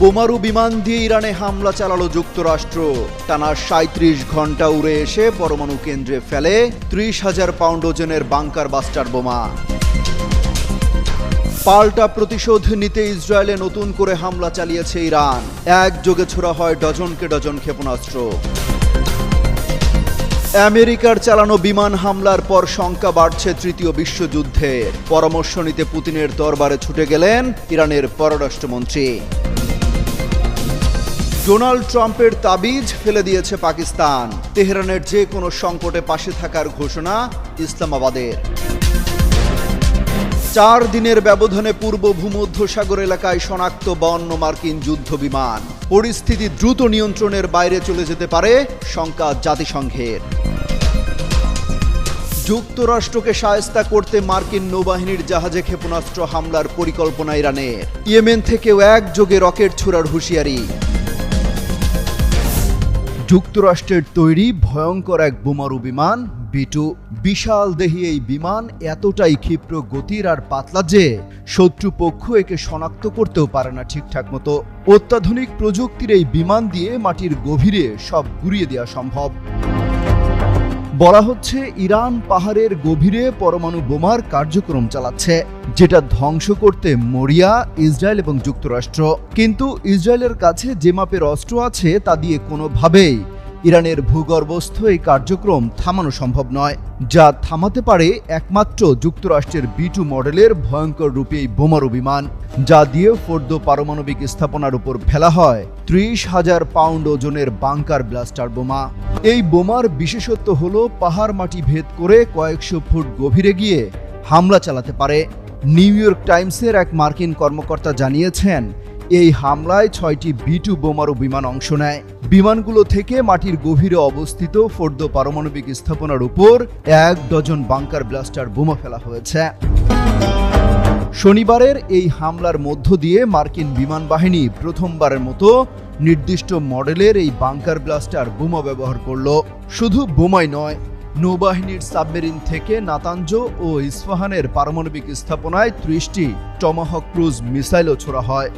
বোমারু বিমান দিয়ে ইরানে হামলা চালালো যুক্তরাষ্ট্র। টানা সাঁত্রিশ ঘণ্টা উড়ে এসে পরমাণু কেন্দ্রে ফেলে ত্রিশ হাজার পাউন্ড ওজনের বাংকার বাস্টার বোমা। পাল্টা প্রতিশোধ নিতে ইসরায়েলে নতুন করে হামলা চালিয়েছে ইরান। একযোগে ছোড়া হয় ডজনকে ডজন ক্ষেপণাস্ত্র। আমেরিকার চালানো বিমান হামলার পর শঙ্কা বাড়ছে তৃতীয় বিশ্বযুদ্ধের। পরামর্শ নিতে পুতিনের দরবারে ছুটে গেলেন ইরানের পররাষ্ট্রমন্ত্রী। ডোনাল্ড ট্রাম্পের তাবিজ ফেলে দিয়েছে পাকিস্তান। তেহরানের যে কোনো সংকটে পাশে থাকার ঘোষণা ইসলামাবাদের। চার দিনের ব্যবধানে পূর্ব ভূমধ্যসাগর এলাকায় শনাক্ত বন্য মার্কিন যুদ্ধ বিমান। পরিস্থিতি দ্রুত নিয়ন্ত্রণের বাইরে চলে যেতে পারে শঙ্কা জাতিসংঘের। যুক্তরাষ্ট্রকে সায়স্তা করতে মার্কিন নৌবাহিনীর জাহাজে ক্ষেপণাস্ত্র হামলার পরিকল্পনা ইরানের। ইয়েমেন থেকেও একযোগে রকেট ছোড়ার হুঁশিয়ারি। যুক্তরাষ্ট্রের তৈরি ভয়ঙ্কর এক বোমারু বিমান, বিটু, বিশাল দেহি এই বিমান এতটাই ক্ষিপ্র গতির আর পাতলা যে শত্রুপক্ষ একে শনাক্ত করতেও পারে না ঠিকঠাক মতো। অত্যাধুনিক প্রযুক্তির এই বিমান দিয়ে মাটির গভীরে সব গুড়িয়ে দেওয়া সম্ভব। বলা হচ্ছে ইরান পাহাড়ের গভীরে পরমাণু বোমার কার্যক্রম চালাচ্ছে, যেটা ধ্বংস করতে মরিয়া, ইসরায়েল এবং যুক্তরাষ্ট্র। কিন্তু ইসরায়েলের কাছে যে মাপের অস্ত্র আছে তা দিয়ে কোনোভাবেই ইরানের ভূগর্ভস্থ এই কার্যক্রম থামানো সম্ভব নয়, যা থামাতে পারে একমাত্র যুক্তরাষ্ট্রের বিটু মডেলের ভয়ঙ্কর রূপে বোমারু বিমান যা দিয়ে ফোর্দ পারমাণবিক স্থাপনার উপর ফেলা হয় ত্রিশ হাজার পাউন্ড ওজনের বাংকার ব্লাস্টার বোমা। এই বোমার বিশেষত্ব হল পাহাড় মাটি ভেদ করে কয়েকশো ফুট গভীরে গিয়ে হামলা চালাতে পারে। নিউ ইয়র্ক টাইমসের এক মার্কিন কর্মকর্তা জানিয়েছেন, এই হামলায় ছয়টি বিটু বোমারু বিমান অংশ নেয়। বিমানগুলো থেকে মাটির গভীরে অবস্থিত ফোর্দ পারমাণবিক স্থাপনার উপর এক ডজন বাংকার ব্লাস্টার বোমা ফেলা হয়েছে। শনিবারের এই হামলার মধ্য দিয়ে মার্কিন বিমান বাহিনী প্রথমবারের মতো নির্দিষ্ট মডেলের এই বাংকার ব্লাস্টার বোমা ব্যবহার করল। শুধু বোমাই নয়, নৌবাহিনীর সাবমেরিন থেকে নাতাঞ্জ ও ইস্ফাহানের পারমাণবিক স্থাপনায় ত্রিশটি টমাহক ক্রুজ মিসাইলও ছোড়া হয়।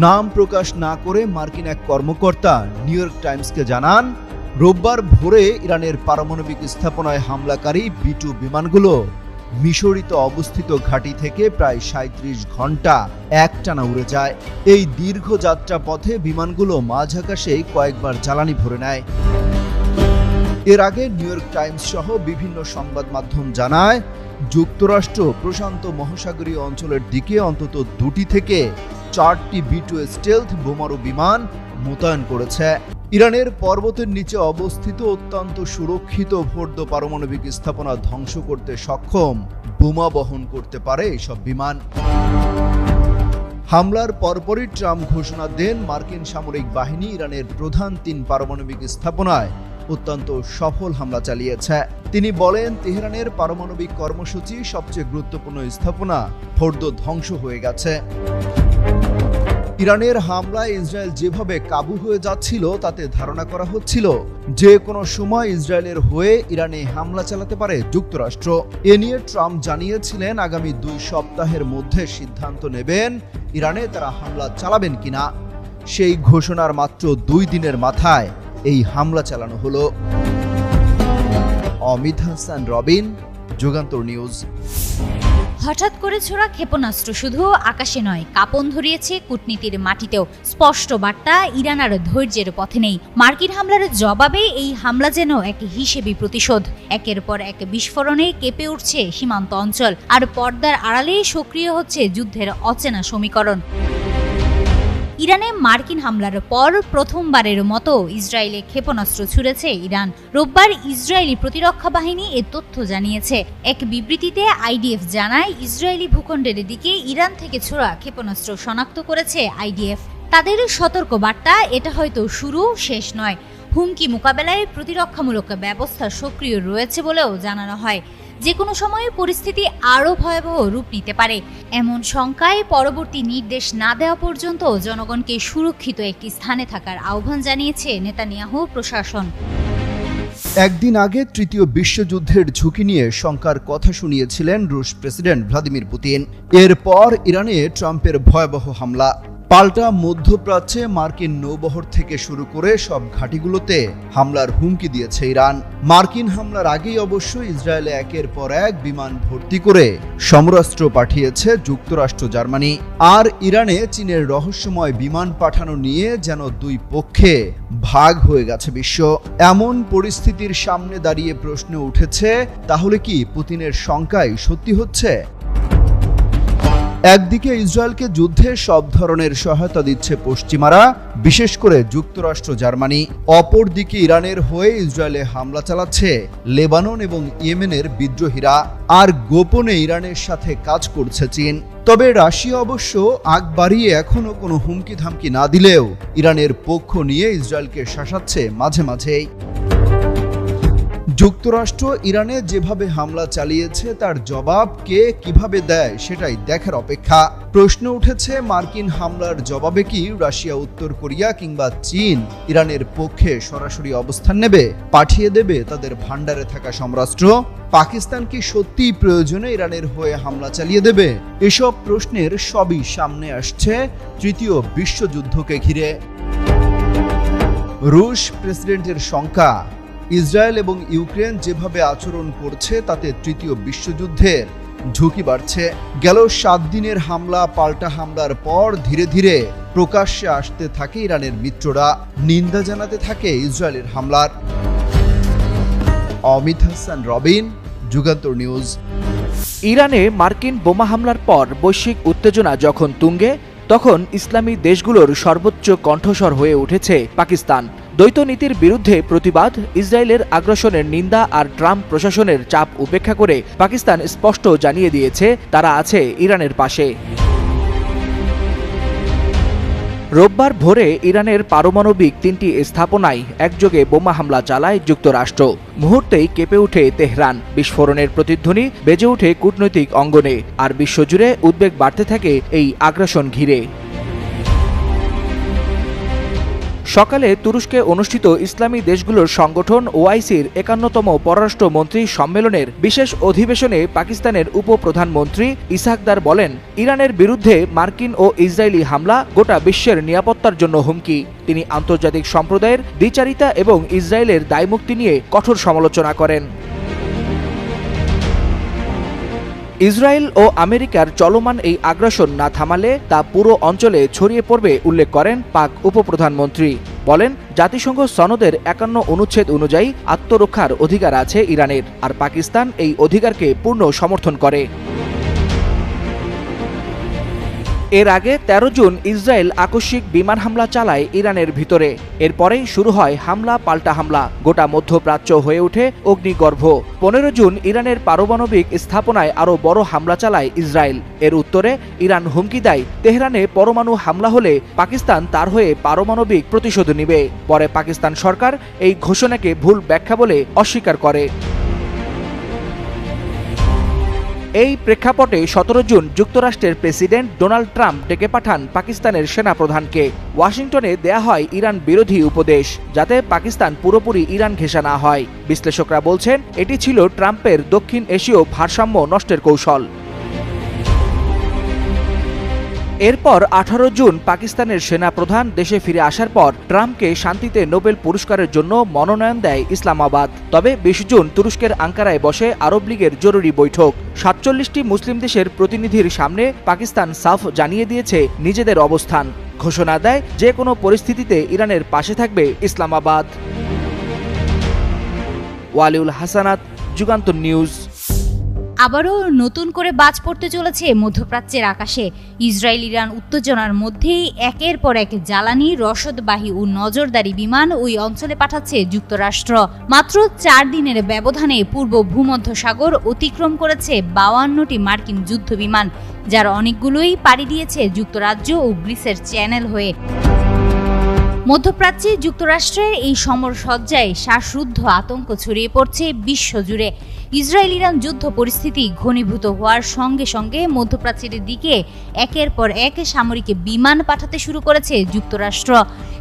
নাম প্রকাশ না করে মার্কিন এক কর্মকর্তা নিউ ইয়র্ক টাইমসকে জানান, রোববার ভোরে ইরানের পারমাণবিক স্থাপনায় হামলাকারী বিটু বিমানগুলো মিশরিত অবস্থিত ঘাঁটি থেকে প্রায় সাঁত্রিশ ঘণ্টা একটানা উড়ে যায়। এই দীর্ঘ যাত্রা পথে বিমানগুলো মাঝ আকাশে কয়েকবার জ্বালানি ভরে নেয়। এর আগে নিউ ইয়র্ক টাইমস সহ বিভিন্ন সংবাদ মাধ্যম জানায়, যুক্তরাষ্ট্র প্রশান্ত মহাসাগরীয় অঞ্চলের দিকে অন্তত দুটি থেকে চারটি বিটু স্টেলথ বোমারু বিমান মোতায়েন করেছে। ইরানের পর্বতের নিচে অবস্থিত অত্যন্ত সুরক্ষিত ভোর্দ পারমাণবিক স্থাপনা ধ্বংস করতে সক্ষম। বোমা বহন করতে পারে এসব বিমান। হামলার পরপরই ট্রাম্প ঘোষণা দেন, মার্কিন সামরিক বাহিনী ইরানের প্রধান তিন পারমাণবিক স্থাপনায় অত্যন্ত সফল হামলা চালিয়েছে। তিনি বলেন, তেহরানের পারমাণবিক কর্মসূচি সবচেয়ে গুরুত্বপূর্ণ স্থাপনা। ফোর্দ ধ্বংস হয়ে গেছে। ইরানের হামলায় ইসরায়েল যেভাবে কাবু হয়ে যাচ্ছিল, তাতে ধারণা করা হচ্ছিল যে কোনো সময় ইসরায়েলের হয়ে ইরানে হামলা চালাতে পারে যুক্তরাষ্ট্র। এ নিয়ে ট্রাম্প জানিয়েছিলেন, আগামী দুই সপ্তাহের মধ্যে সিদ্ধান্ত নেবেন ইরানে তারা হামলা চালাবেন কিনা। সেই ঘোষণার মাত্র দুই দিনের মাথায় এই হামলা চালানো হলো। অমিত হাসান, রবিন, যুগান্তর নিউজ। হঠাৎ করে ছোড়া ক্ষেপণাস্ত্র শুধু আকাশে নয়, কাপন ধরিয়েছে কূটনীতির মাটিতেও। স্পষ্ট বার্তা, ইরান আর ধৈর্যের পথে নেই। মার্কিন হামলার জবাবে এই হামলা যেন এক হিসেবি প্রতিশোধ। একের পর এক বিস্ফোরণে কেঁপে উঠছে সীমান্ত অঞ্চল, আর পর্দার আড়ালে সক্রিয় হচ্ছে যুদ্ধের অচেনা সমীকরণ। ইরানে মার্কিন হামলার পর প্রথমবারের মতো ইসরায়েলে ক্ষেপণাস্ত্র ছুড়েছে ইরান। রোববার ইসরায়েলি প্রতিরক্ষা বাহিনী এ তথ্য জানিয়েছে। এক বিবৃতিতে আইডিএফ জানায়, ইসরায়েলি ভূখণ্ডের দিকে ইরান থেকে ছোড়া ক্ষেপণাস্ত্র শনাক্ত করেছে আইডিএফ। তাদের সতর্ক বার্তা এটা হয়তো শুরু, শেষ নয়। হুমকি মোকাবেলায় প্রতিরক্ষামূলক ব্যবস্থা সক্রিয় রয়েছে বলেও জানানো হয়। যে কোনো সময়ে পরিস্থিতি আরও ভয়াবহ রূপ নিতে পারে। এমন শঙ্কায় পরবর্তী নির্দেশ না দেওয়া পর্যন্ত জনগণকে সুরক্ষিত একটি স্থানে থাকার আহ্বান জানিয়েছে নেতানিয়াহু প্রশাসন। একদিন আগে তৃতীয় বিশ্বযুদ্ধের ঝুঁকি নিয়ে শঙ্কার কথা শুনিয়েছিলেন রুশ প্রেসিডেন্ট ভ্লাদিমির পুতিন। এরপর ইরানে ট্রাম্পের ভয়াবহ হামলা। পাল্টা মধ্যপ্রাচ্যে মার্কিন নৌবহর থেকে শুরু করে সব ঘাঁটিগুলোতে হামলার হুমকি দিয়েছে ইরান। মার্কিন হামলার আগেই অবশ্য ইসরায়েলে একের পর এক বিমান ভর্তি করে সমরাস্ত্র পাঠিয়েছে যুক্তরাষ্ট্র, জার্মানি। আর ইরানে চীনের রহস্যময় বিমান পাঠানো নিয়ে যেন দুই পক্ষে ভাগ হয়ে গেছে বিশ্ব। এমন পরিস্থিতির সামনে দাঁড়িয়ে প্রশ্ন উঠেছে, তাহলে কি পুতিনের শঙ্কাই সত্যি হচ্ছে? একদিকে ইসরায়েলকে যুদ্ধে সব ধরনের সহায়তা দিচ্ছে পশ্চিমারা, বিশেষ করে যুক্তরাষ্ট্র, জার্মানি। অপরদিকে ইরানের হয়ে ইসরায়েলে হামলা চালাচ্ছে লেবানন এবং ইয়েমেনের বিদ্রোহীরা। আর গোপনে ইরানের সাথে কাজ করছে চীন। তবে রাশিয়া অবশ্য আগ বাড়িয়ে এখনও কোনো হুমকি ধামকি না দিলেও ইরানের পক্ষ নিয়ে ইসরায়েলকে শাসাচ্ছে মাঝে মাঝেই। যুক্তরাষ্ট্র ইরানে যেভাবে হামলা চালিয়েছে, তার জবাব কে কীভাবে দেয় সেটাই দেখার অপেক্ষা। প্রশ্ন উঠেছে, মার্কিন হামলার জবাবে কি রাশিয়া, উত্তর কোরিয়া কিংবা চীন ইরানের পক্ষে সরাসরি অবস্থান নেবে? পাঠিয়ে দেবে তাদের ভাণ্ডারে থাকা সমরাস্ত্র পাকিস্তান কি সত্যিই প্রয়োজনে ইরানের হয়ে হামলা চালিয়ে দেবে? এসব প্রশ্নের সবই সামনে আসছে তৃতীয় বিশ্বযুদ্ধকে ঘিরে। রুশ প্রেসিডেন্টের শঙ্কা ইসরায়েল এবং ইউক্রেন যেভাবে আচরণ করছে, তাতে তৃতীয় বিশ্বযুদ্ধের ঝুঁকি বাড়ছে। গেল সাত দিনের হামলা, পাল্টা হামলার পর ধীরে ধীরে প্রকাশ্যে আসতে থাকে ইরানের মিত্ররা। নিন্দা জানাতে থাকে ইসরায়েলের হামলার। অমিত হাসান, রবিন, যুগান্তর নিউজ। ইরানে মার্কিন বোমা হামলার পর বৈশ্বিক উত্তেজনা যখন তুঙ্গে, তখন ইসলামী দেশগুলোর সর্বোচ্চ কণ্ঠস্বর হয়ে উঠেছে পাকিস্তান। দ্বৈত নীতির বিরুদ্ধে প্রতিবাদ, ইসরায়েলের আগ্রাসনের নিন্দা আর ট্রাম্প প্রশাসনের চাপ উপেক্ষা করে পাকিস্তান স্পষ্ট জানিয়ে দিয়েছে, তারা আছে ইরানের পাশে। রোববার ভোরে ইরানের পারমাণবিক তিনটি স্থাপনায় একযোগে বোমা হামলা চালায় যুক্তরাষ্ট্র। মুহূর্তেই কেঁপে ওঠে তেহরান। বিস্ফোরণের প্রতিধ্বনি বেজে ওঠে কূটনৈতিক অঙ্গনে, আর বিশ্বজুড়ে উদ্বেগ বাড়তে থাকে এই আগ্রাসন ঘিরে। সকালে তুরস্কে অনুষ্ঠিত ইসলামী দেশগুলোর সংগঠন ওআইসির একান্নতম পররাষ্ট্রমন্ত্রী সম্মেলনের বিশেষ অধিবেশনে পাকিস্তানের উপপ্রধানমন্ত্রী ইসাকদার বলেন, ইরানের বিরুদ্ধে মার্কিন ও ইসরায়েলি হামলা গোটা বিশ্বের নিরাপত্তার জন্য হুমকি। তিনি আন্তর্জাতিক সম্প্রদায়ের দ্বিচারিতা এবং ইসরায়েলের দায়মুক্তি নিয়ে কঠোর সমালোচনা করেন। ইসরায়েল ও আমেরিকার চলমান এই আগ্রাসন না থামালে তা পুরো অঞ্চলে ছড়িয়ে পড়বে উল্লেখ করেন পাক উপপ্রধানমন্ত্রী। বলেন, জাতিসংঘ সনদের একান্ন অনুচ্ছেদ অনুযায়ী আত্মরক্ষার অধিকার আছে ইরানের, আর পাকিস্তান এই অধিকারকে পূর্ণ সমর্থন করে। এর আগে ১৩ জুন ইসরায়েল আকস্মিক বিমান হামলা চালায় ইরানের ভিতরে। এরপরেই শুরু হয় হামলা, পাল্টা হামলা। গোটা মধ্যপ্রাচ্য হয়ে ওঠে অগ্নিগর্ভ। পনেরো জুন ইরানের পারমাণবিক স্থাপনায় আরও বড় হামলা চালায় ইসরায়েল। এর উত্তরে, ইরান হুমকি দেয় তেহরানে পরমাণু হামলা হলে পাকিস্তান তার হয়ে পারমাণবিক প্রতিশোধ নিবে। পরে পাকিস্তান সরকার এই ঘোষণাকে ভুল ব্যাখ্যা বলে অস্বীকার করে। এই প্রেক্ষাপটে সতেরো জুন যুক্তরাষ্ট্রের প্রেসিডেন্ট ডোনাল্ড ট্রাম্প ডেকে পাঠান পাকিস্তানের সেনাপ্রধানকে। ওয়াশিংটনে দেয়া হয় ইরান বিরোধী উপদেশ, যাতে পাকিস্তান পুরোপুরি ইরান ঘেঁষা না হয়। বিশ্লেষকরা বলছেন, এটি ছিল ট্রাম্পের দক্ষিণ এশীয় ভারসাম্য নষ্টের কৌশল। এরপর আঠারো জুন পাকিস্তানের সেনাপ্রধান দেশে ফিরে আসার পর ট্রাম্পকে শান্তিতে নোবেল পুরস্কারের জন্য মনোনয়ন দেয় ইসলামাবাদ। তবে বিশ জুন তুরস্কের আঙ্কারায় বসে আরব লীগের জরুরি বৈঠক। সাতচল্লিশটি মুসলিম দেশের প্রতিনিধির সামনে পাকিস্তান সাফ জানিয়ে দিয়েছে নিজেদের অবস্থান। ঘোষণা দেয়, যে কোনো পরিস্থিতিতে ইরানের পাশে থাকবে ইসলামাবাদ। ওয়ালিউল হাসানাত, যুগান্তর নিউজ। আবারও নতুন করে বাজ পড়তে চলেছে মধ্যপ্রাচ্যের আকাশে। ইসরায়েল, ইরান উত্তেজনার মধ্যেই একের পর এক জ্বালানি, রসদবাহী ও নজরদারি বিমান ওই অঞ্চলে পাঠাচ্ছে যুক্তরাষ্ট্র। মাত্র চার দিনের ব্যবধানে পূর্ব ভূমধ্য সাগর অতিক্রম করেছে বাউান্নটি মার্কিন যুদ্ধ বিমান যার অনেকগুলোই পাড়ি দিয়েছে যুক্তরাজ্য ও গ্রিসের চ্যানেল হয়ে। মধ্যপ্রাচ্যে যুক্তরাষ্ট্রের এই সমরসজ্জায় শ্বাসরুদ্ধ আতঙ্ক ছড়িয়ে পড়ছে বিশ্বজুড়ে। ইসরায়েল ইরান যুদ্ধ পরিস্থিতি ঘনীভূত হওয়ার সঙ্গে সঙ্গে মধ্যপ্রাচ্যের দিকে একের পর এক সামরিক বিমান পাঠাতে শুরু করেছে যুক্তরাষ্ট্র।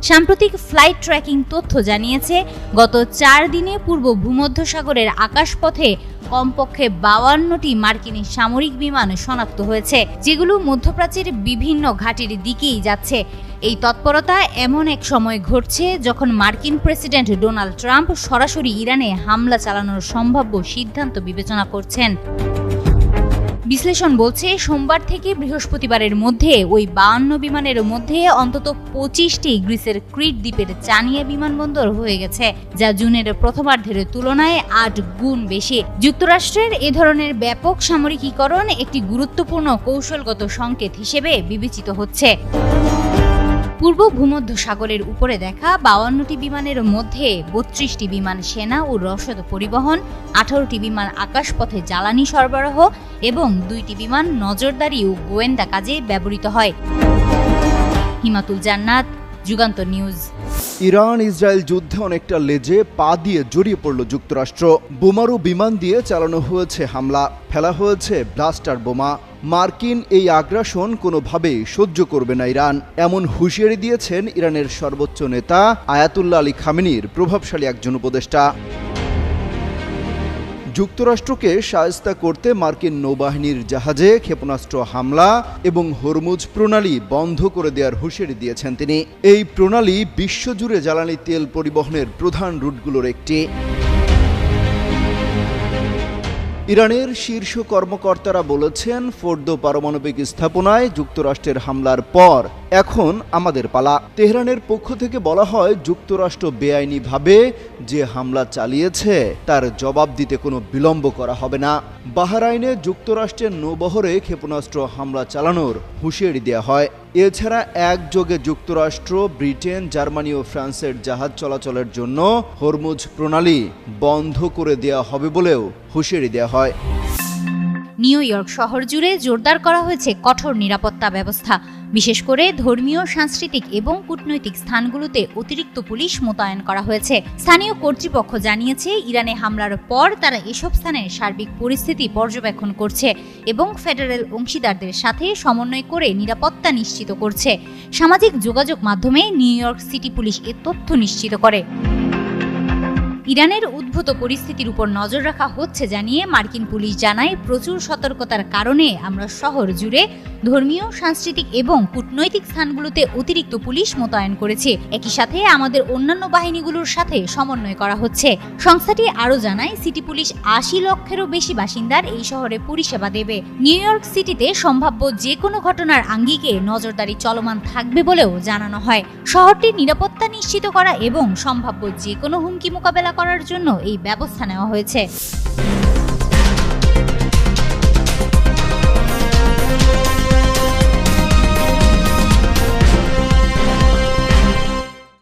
সাম্প্রতিক ফ্লাইট ট্র্যাকিং তথ্য জানিয়েছে, গত চার দিনে পূর্ব ভূমধ্যসাগরের আকাশপথে কমপক্ষে বাউান্নটি মার্কিন সামরিক বিমান শনাক্ত হয়েছে, যেগুলো মধ্যপ্রাচ্যের বিভিন্ন ঘাটির দিকেই যাচ্ছে। এই তৎপরতা এমন এক সময় ঘটছে যখন মার্কিন প্রেসিডেন্ট ডোনাল্ড ট্রাম্প সরাসরি ইরানে হামলা চালানোর সম্ভাব্য সিদ্ধান্ত বিবেচনা করছেন। বিশ্লেষণ বলছে, সোমবার থেকে বৃহস্পতিবারের মধ্যে ওই বাউন্ন বিমানের মধ্যে অন্তত পঁচিশটি গ্রিসের ক্রিট দ্বীপের চানিয়া বিমানবন্দর হয়ে গেছে, যা জুনের প্রথমার্ধের তুলনায় আট গুণ বেশি। যুক্তরাষ্ট্রের এ ধরনের ব্যাপক সামরিকীকরণ একটি গুরুত্বপূর্ণ কৌশলগত সংকেত হিসেবে বিবেচিত হচ্ছে। পূর্ব ভূমধ্য সাগরের উপরে দেখা বাউান্নটি বিমানের মধ্যে বত্রিশটি বিমান সেনা ও রসদ পরিবহন, আঠারোটি বিমান আকাশপথে জ্বালানি সরবরাহ এবং দুইটি বিমান নজরদারি ও গোয়েন্দা কাজে ব্যবহৃত হয়। হিমাতুল জান্নাত, যুগান্তর নিউজ। ইরান, ইসরায়েল যুদ্ধে অনেকটা লেজে পা দিয়ে জড়িয়ে পড়ল যুক্তরাষ্ট্র। বোমারু বিমান দিয়ে চালানো হয়েছে হামলা, ফেলা হয়েছে ব্লাস্টার বোমা। মার্কিন এই আগ্রাসন কোনোভাবেই সহ্য করবে না ইরান। এমন হুঁশিয়ারি দিয়েছেন ইরানের সর্বোচ্চ নেতা আয়াতুল্লাহ আলী খামেনির প্রভাবশালী একজন উপদেষ্টা। যুক্তরাষ্ট্রকে সায়স্তা করতে মার্কিন নৌবাহিনীর জাহাজে ক্ষেপণাস্ত্র হামলা এবং হরমুজ প্রণালী বন্ধ করে দেওয়ার হুঁশিয়ারি দিয়েছেন তিনি। এই প্রণালী বিশ্বজুড়ে জ্বালানি তেল পরিবহনের প্রধান রুটগুলোর একটি। ইরানের শীর্ষ কর্মকর্তারা বলেছেন, ফোর্দো পারমাণবিক স্থাপনায় যুক্তরাষ্ট্রের হামলার পর। এখন আমাদের পালা। তেহরানের পক্ষ থেকে বলা হয়, যুক্তরাষ্ট্র বেআইনিভাবে যে হামলা চালিয়েছে, তার জবাব দিতে কোনো বিলম্ব করা হবে না। বাহরাইনে যুক্তরাষ্ট্রের নৌবহরে ক্ষেপণাস্ত্র হামলা চালানোর হুঁশিয়ারি দেওয়া হয়। এছাড়া একযোগে যুক্তরাষ্ট্র, ব্রিটেন, জার্মানি ও ফ্রান্সের জাহাজ চলাচলের জন্য হরমুজ প্রণালী বন্ধ করে দেওয়া হবে বলেও হুঁশিয়ারি দেওয়া হয়। নিউ ইয়র্ক শহর জুড়ে জোরদার করা হয়েছে কঠোর নিরাপত্তা ব্যবস্থা। বিশেষ করে ধর্মীয়, সাংস্কৃতিক এবং কূটনৈতিক স্থানগুলোতে অতিরিক্ত পুলিশ মোতায়েন করা হয়েছে। স্থানীয় কর্তৃপক্ষ জানিয়েছে, ইরানে হামলার পর তারা এসব স্থানের সার্বিক পরিস্থিতি পর্যবেক্ষণ করছে এবং ফেডারেল অংশীদারদের সাথে সমন্বয় করে নিরাপত্তা নিশ্চিত করছে। সামাজিক যোগাযোগ মাধ্যমে নিউ ইয়র্ক সিটি পুলিশ এ তথ্য নিশ্চিত করে। ইরানের উদ্ভূত পরিস্থিতির উপর নজর রাখা হচ্ছে জানিয়ে মার্কিন পুলিশ জানায়, প্রচুর সতর্কতার কারণে আমরা শহর জুড়ে ধর্মীয়, সাংস্কৃতিক এবং কূটনৈতিক স্থানগুলোতে অতিরিক্ত পুলিশ মোতায়েন করেছে। একই সাথে আমাদের অন্যান্য বাহিনীগুলোর সাথে সমন্বয় করা হচ্ছে। সংস্থাটি আরও জানায়, সিটি পুলিশ আশি লক্ষেরও বেশি বাসিন্দার এই শহরে পরিষেবা দেবে। নিউ ইয়র্ক সিটিতে সম্ভাব্য যে কোনো ঘটনার আঙ্গিকে নজরদারি চলমান থাকবে বলেও জানানো হয়। শহরটির নিরাপত্তা নিশ্চিত করা এবং সম্ভাব্য যে কোনো হুমকি মোকাবেলা করার জন্য এই ব্যবস্থা নেওয়া হয়েছে।